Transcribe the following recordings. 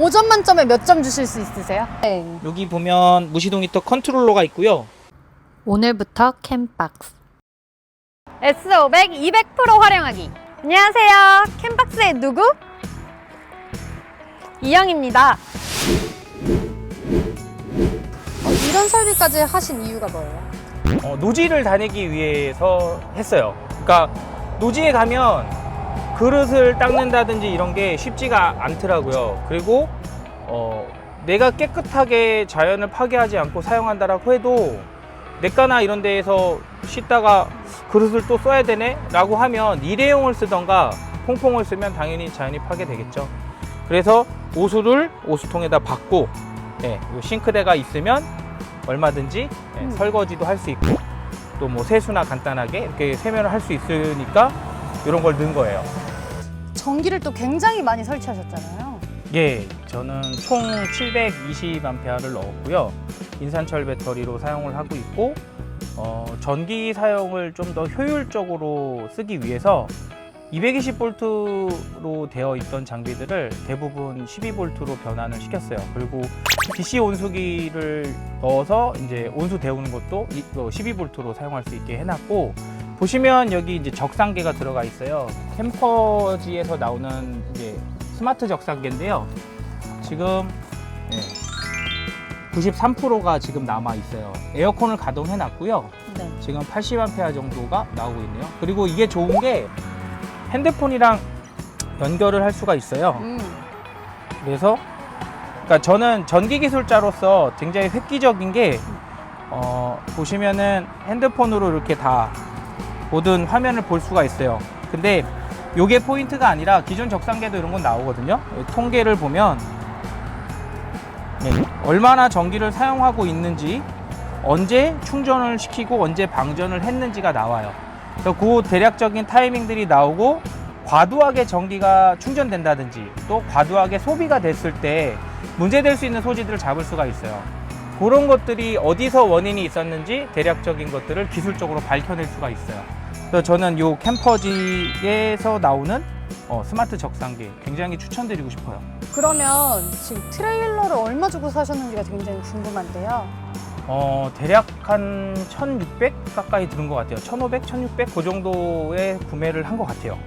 5점 만점에 몇 점 주실 수 있으세요? 네. 여기 보면 무시동 히터 컨트롤러가 있고요. 오늘부터 캠박스 S500 200% 활용하기 안녕하세요 캠박스의 누구? 이영입니다 어, 이런 설비까지 하신 이유가 뭐예요? 어, 노지를 다니기 위해서 했어요. 그러니까 노지에 가면 그릇을 닦는다든지 이런 게 쉽지가 않더라고요. 그리고 어, 내가 깨끗하게 자연을 파괴하지 않고 사용한다라고 해도 내과나 이런 데에서 씻다가 그릇을 또 써야 되네? 라고 하면 일회용을 쓰던가 퐁퐁을 쓰면 당연히 자연이 파괴되겠죠. 그래서 오수를 오수통에다 받고 예, 요 싱크대가 있으면 얼마든지 예, 음. 설거지도 할 수 있고 또 뭐 세수나 간단하게 이렇게 세면을 할 수 있으니까 이런 걸 넣은 거예요. 전기를 또 굉장히 많이 설치하셨잖아요 예, 저는 총 720A를 넣었고요. 인산철 배터리로 사용을 하고 있고 어, 전기 사용을 좀 더 효율적으로 쓰기 위해서 220V로 되어 있던 장비들을 대부분 12V로 변환을 시켰어요. 그리고 DC 온수기를 넣어서 이제 온수 데우는 것도 12V로 사용할 수 있게 해놨고 보시면 여기 이제 적상계가 들어가 있어요. 캠퍼지에서 나오는 이제 스마트 적상계인데요. 지금 93%가 지금 남아 있어요. 에어컨을 가동해 놨고요. 네. 지금 80A 정도가 나오고 있네요. 그리고 이게 좋은 게 핸드폰이랑 연결을 할 수가 있어요. 음. 그래서 그러니까 저는 전기 기술자로서 굉장히 획기적인 게 어, 보시면은 핸드폰으로 이렇게 다 모든 화면을 볼 수가 있어요. 근데 요게 포인트가 아니라 기존 적상계도 이런 건 나오거든요. 통계를 보면 네, 얼마나 전기를 사용하고 있는지 언제 충전을 시키고 언제 방전을 했는지가 나와요. 그 대략적인 타이밍들이 나오고 과도하게 전기가 충전된다든지 또 과도하게 소비가 됐을 때 문제될 수 있는 소지들을 잡을 수가 있어요. 그런 것들이 어디서 원인이 있었는지 대략적인 것들을 기술적으로 밝혀낼 수가 있어요. 그래서 저는 이 캠퍼지에서 나오는 어, 스마트 적상기 굉장히 추천드리고 싶어요. 그러면 지금 트레일러를 얼마 주고 사셨는지가 굉장히 궁금한데요 어, 대략 한 1600 가까이 드는 것 같아요. 1500, 1600 그 정도에 구매를 한 것 같아요.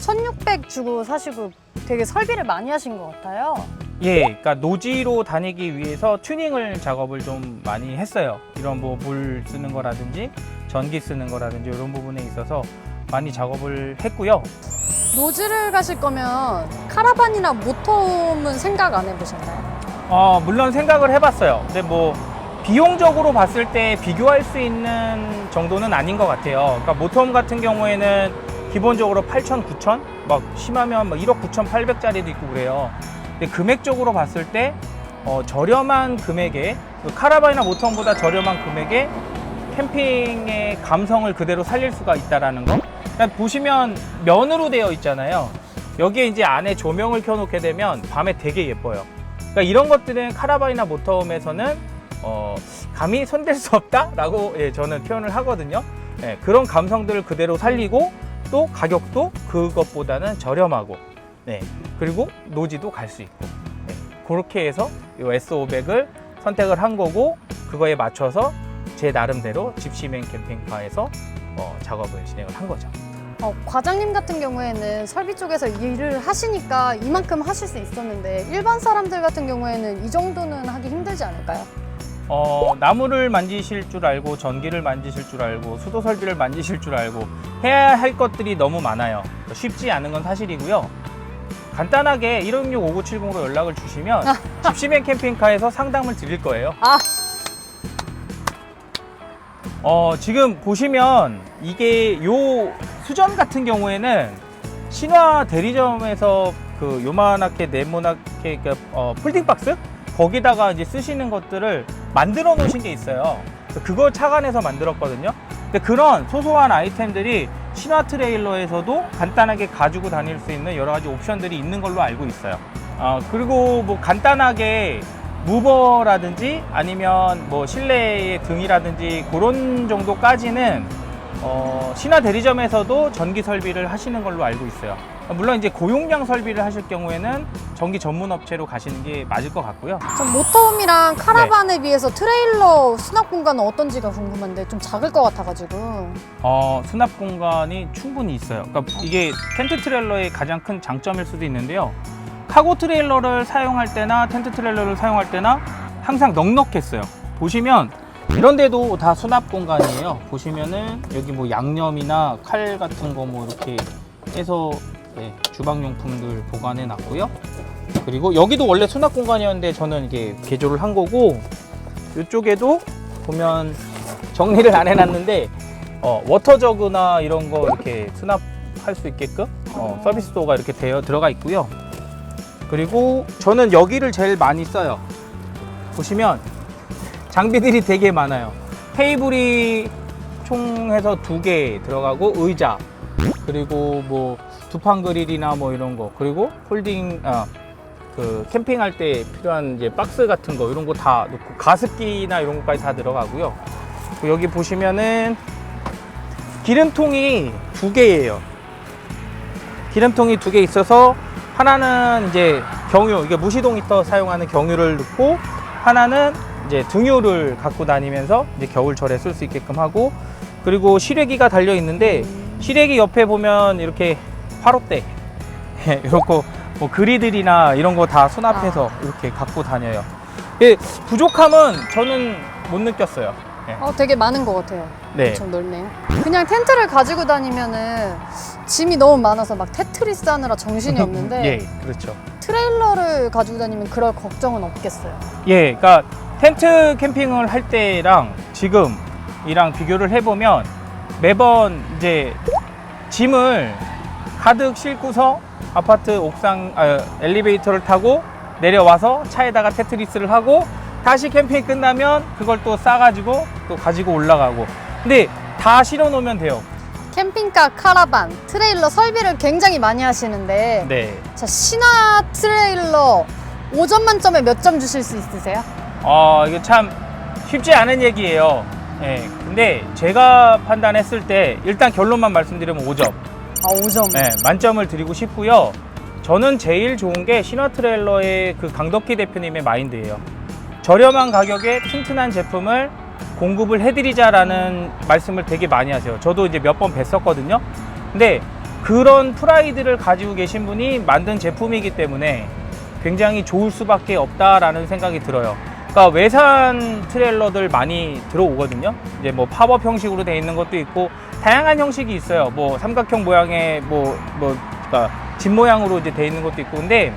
1600 주고 사시고 되게 설비를 많이 하신 것 같아요 예, 그러니까 노지로 다니기 위해서 튜닝을 작업을 좀 많이 했어요. 이런 뭐 물 쓰는 거라든지 전기 쓰는 거라든지 이런 부분에 있어서 많이 작업을 했고요. 노즈를 가실 거면 카라반이나 모터홈은 생각 안 해보셨나요? 어, 물론 생각을 해봤어요. 근데 뭐 비용적으로 봤을 때 비교할 수 있는 정도는 아닌 것 같아요. 그러니까 모터홈 같은 경우에는 기본적으로 8천, 9천, 막 심하면 막 1억 9천 8백짜리도 있고 그래요. 근데 금액적으로 봤을 때 어, 저렴한 금액에 그 카라반이나 모터홈보다 저렴한 금액에 캠핑의 감성을 그대로 살릴 수가 있다라는 거. 그냥 보시면 면으로 되어 있잖아요. 여기에 이제 안에 조명을 켜놓게 되면 밤에 되게 예뻐요. 그러니까 이런 것들은 카라반이나 모터홈에서는 어, 감히 손댈 수 없다라고 예, 저는 표현을 하거든요. 예, 그런 감성들을 그대로 살리고 또 가격도 그것보다는 저렴하고 네, 그리고 노지도 갈 수 있고 네, 그렇게 해서 이 S500을 선택을 한 거고 그거에 맞춰서 제 나름대로 집시맨 캠핑카에서 어, 작업을 진행을 한 거죠. 어, 과장님 같은 경우에는 설비 쪽에서 일을 하시니까 이만큼 하실 수 있었는데 일반 사람들 같은 경우에는 이 정도는 하기 힘들지 않을까요? 어, 나무를 만지실 줄 알고 전기를 만지실 줄 알고 수도 설비를 만지실 줄 알고 해야 할 것들이 너무 많아요. 쉽지 않은 건 사실이고요. 간단하게 166-5970으로 연락을 주시면 집시맨 캠핑카에서 상담을 드릴 거예요. 아. 어, 지금 보시면 이게 요 수전 같은 경우에는 신화 대리점에서 그 요만하게 네모나게 그 어, 폴딩 박스 거기다가 이제 쓰시는 것들을 만들어 놓으신 게 있어요. 그걸 착안해서 만들었거든요. 근데 그런 소소한 아이템들이 신화 트레일러에서도 간단하게 가지고 다닐 수 있는 여러 가지 옵션들이 있는 걸로 알고 있어요. 어, 그리고 뭐 간단하게 무버라든지 아니면 뭐 실내의 등이라든지 그런 정도까지는 어, 신화 대리점에서도 전기 설비를 하시는 걸로 알고 있어요. 물론 이제 고용량 설비를 하실 경우에는 전기 전문 업체로 가시는 게 맞을 것 같고요. 전 모터홈이랑 카라반에 네. 비해서 트레일러 수납 공간은 어떤지가 궁금한데 좀 작을 것 같아가지고. 어, 수납 공간이 충분히 있어요. 그러니까 이게 텐트 트레일러의 가장 큰 장점일 수도 있는데요. 카고 트레일러를 사용할 때나 텐트 트레일러를 사용할 때나 항상 넉넉했어요. 보시면 이런 데도 다 수납 공간이에요. 보시면은 여기 뭐 양념이나 칼 같은 거 뭐 이렇게 해서 네, 주방용품들 보관해 놨고요. 그리고 여기도 원래 수납 공간이었는데 저는 이게 개조를 한 거고 이쪽에도 보면 정리를 안 해놨는데 어, 워터저그나 이런 거 이렇게 수납할 수 있게끔 어, 서비스 도어가 이렇게 되어 들어가 있고요. 그리고 저는 여기를 제일 많이 써요. 보시면 장비들이 되게 많아요. 테이블이 총 해서 두 개 들어가고 의자 그리고 뭐 두판 그릴이나 뭐 이런 거 그리고 홀딩 아, 그 캠핑할 때 필요한 이제 박스 같은 거 이런 거 다 넣고 가습기나 이런 것까지 다 들어가고요. 여기 보시면은 기름통이 두 개예요. 기름통이 두 개 있어서 하나는 이제 경유, 이게 무시동 히터 사용하는 경유를 넣고 하나는 이제 등유를 갖고 다니면서 이제 겨울철에 쓸 수 있게끔 하고 그리고 실외기가 달려 있는데 실외기 옆에 보면 이렇게 화롯대 이렇게 뭐 그리들이나 이런 거 다 수납해서 이렇게 갖고 다녀요. 예, 부족함은 저는 못 느꼈어요. 예. 어, 되게 많은 것 같아요. 네. 엄청 넓네요. 그냥 텐트를 가지고 다니면은 짐이 너무 많아서 막 테트리스 하느라 정신이 없는데 예, 그렇죠. 트레일러를 가지고 다니면 그럴 걱정은 없겠어요. 예, 그러니까 텐트 캠핑을 할 때랑 지금이랑 비교를 해보면 매번 이제 짐을 가득 싣고서 아파트 옥상 아, 엘리베이터를 타고 내려와서 차에다가 테트리스를 하고 다시 캠핑이 끝나면 그걸 또 싸가지고 또 가지고 올라가고 근데 다 실어 놓으면 돼요. 캠핑카, 카라반, 트레일러 설비를 굉장히 많이 하시는데 네. 자 신화 트레일러 5점 만점에 몇 점 주실 수 있으세요? 어, 이게 참 쉽지 않은 얘기예요. 예. 근데 제가 판단했을 때 일단 결론만 말씀드리면 5점. 아 5점. 네, 만점을 드리고 싶고요. 저는 제일 좋은 게 신화 트레일러의 그 강덕희 대표님의 마인드예요. 저렴한 가격에 튼튼한 제품을 공급을 해드리자라는 말씀을 되게 많이 하세요. 저도 이제 몇 번 뵀었거든요. 근데 그런 프라이드를 가지고 계신 분이 만든 제품이기 때문에 굉장히 좋을 수밖에 없다라는 생각이 들어요. 그러니까 외산 트레일러들 많이 들어오거든요. 이제 뭐 팝업 형식으로 돼 있는 것도 있고 다양한 형식이 있어요. 뭐 삼각형 모양의 뭐뭐 그러니까 집 모양으로 이제 돼 있는 것도 있고 근데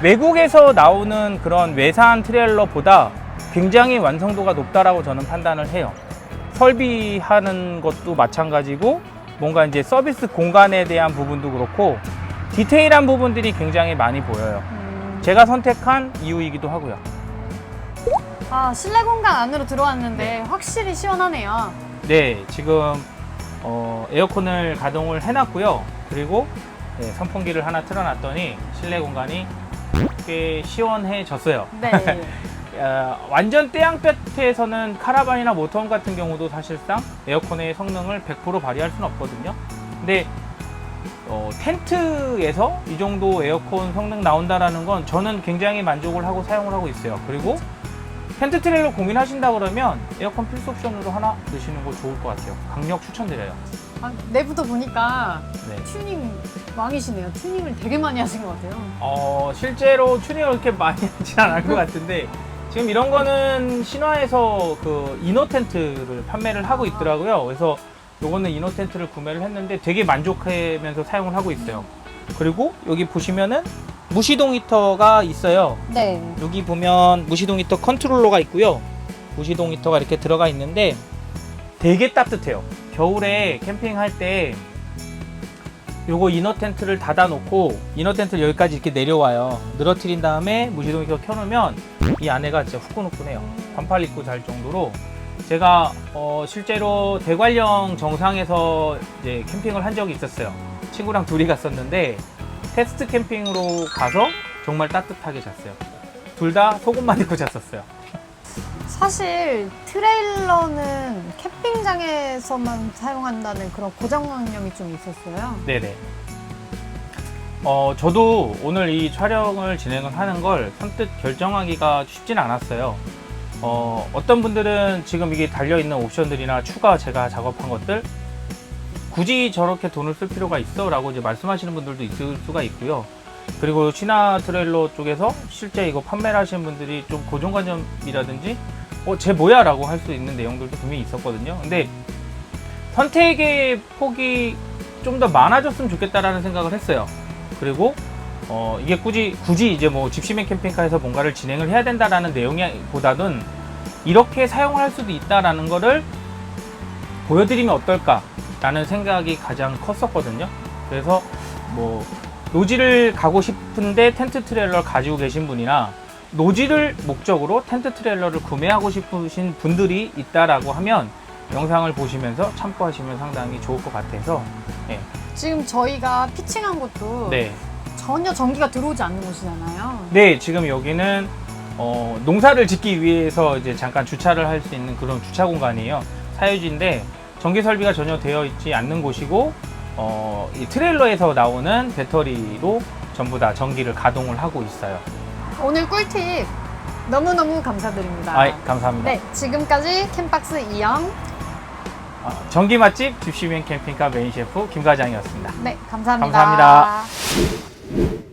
외국에서 나오는 그런 외산 트레일러보다 굉장히 완성도가 높다라고 저는 판단을 해요. 설비하는 것도 마찬가지고 뭔가 이제 서비스 공간에 대한 부분도 그렇고 디테일한 부분들이 굉장히 많이 보여요. 음, 제가 선택한 이유이기도 하고요. 아 실내 공간 안으로 들어왔는데 확실히 시원하네요. 네, 지금 어, 에어컨을 가동을 해놨고요. 그리고 네, 선풍기를 하나 틀어놨더니 실내 공간이 꽤 시원해졌어요. 네. 어, 완전 태양볕에서는 카라반이나 모터홈 같은 경우도 사실상 에어컨의 성능을 100% 발휘할 수는 없거든요. 근데 어, 텐트에서 이 정도 에어컨 성능 나온다라는 건 저는 굉장히 만족을 하고 사용을 하고 있어요. 그리고 텐트 트레일러 고민하신다 그러면 에어컨 필수 옵션으로 하나 넣으시는 거 좋을 것 같아요. 강력 추천드려요. 아, 내부터 보니까 네. 튜닝 왕이시네요. 튜닝을 되게 많이 하신 것 같아요. 어, 실제로 튜닝을 그렇게 많이 하진 않을 것 같은데 지금 이런 거는 신화에서 그 이너 텐트를 판매를 하고 있더라고요. 그래서 요거는 이너 텐트를 구매를 했는데 되게 만족하면서 사용을 하고 있어요. 그리고 여기 보시면은 무시동 히터가 있어요. 네. 여기 보면 무시동 히터 컨트롤러가 있고요. 무시동 히터가 이렇게 들어가 있는데 되게 따뜻해요. 겨울에 캠핑할 때 요거 이너 텐트를 닫아 놓고 이너 텐트를 여기까지 이렇게 내려와요. 늘어뜨린 다음에 무시동 히터 켜 놓으면 이 안에가 진짜 후끈후끈해요. 반팔 입고 잘 정도로 제가 어, 실제로 대관령 정상에서 이제 캠핑을 한 적이 있었어요. 친구랑 둘이 갔었는데 테스트 캠핑으로 가서 정말 따뜻하게 잤어요. 둘 다 속옷만 입고 잤었어요. 사실 트레일러는 캠핑장에서만 사용한다는 그런 고정관념이 좀 있었어요. 네네. 어, 저도 오늘 이 촬영을 진행을 하는 걸 선뜻 결정하기가 쉽진 않았어요. 어, 어떤 분들은 지금 이게 달려있는 옵션들이나 추가 제가 작업한 것들 굳이 저렇게 돈을 쓸 필요가 있어? 라고 이제 말씀하시는 분들도 있을 수가 있고요. 그리고 신화 트레일러 쪽에서 실제 이거 판매를 하시는 분들이 좀 고정관념이라든지 어, 쟤 뭐야? 라고 할 수 있는 내용들도 분명히 있었거든요. 근데 선택의 폭이 좀 더 많아졌으면 좋겠다라는 생각을 했어요. 그리고 어, 이게 굳이 굳이 이제 뭐 집시맨 캠핑카에서 뭔가를 진행을 해야 된다라는 내용보다는 이렇게 사용을 할 수도 있다라는 거를 보여드리면 어떨까 라는 생각이 가장 컸었거든요. 그래서 뭐 노지를 가고 싶은데 텐트 트레일러를 가지고 계신 분이나 노지를 목적으로 텐트 트레일러를 구매하고 싶으신 분들이 있다라고 하면 영상을 보시면서 참고하시면 상당히 좋을 것 같아서 지금 저희가 피칭한 곳도 네. 전혀 전기가 들어오지 않는 곳이잖아요. 네, 지금 여기는 어, 농사를 짓기 위해서 이제 잠깐 주차를 할 수 있는 그런 주차 공간이에요. 사유지인데 전기 설비가 전혀 되어 있지 않는 곳이고 어, 이 트레일러에서 나오는 배터리로 전부 다 전기를 가동을 하고 있어요. 오늘 꿀팁 너무너무 감사드립니다. 아, 감사합니다. 네, 지금까지 캠박스 이영. 아, 전기 맛집 집시맨 캠핑카 메인 셰프 김 과장이었습니다. 네, 감사합니다. 감사합니다.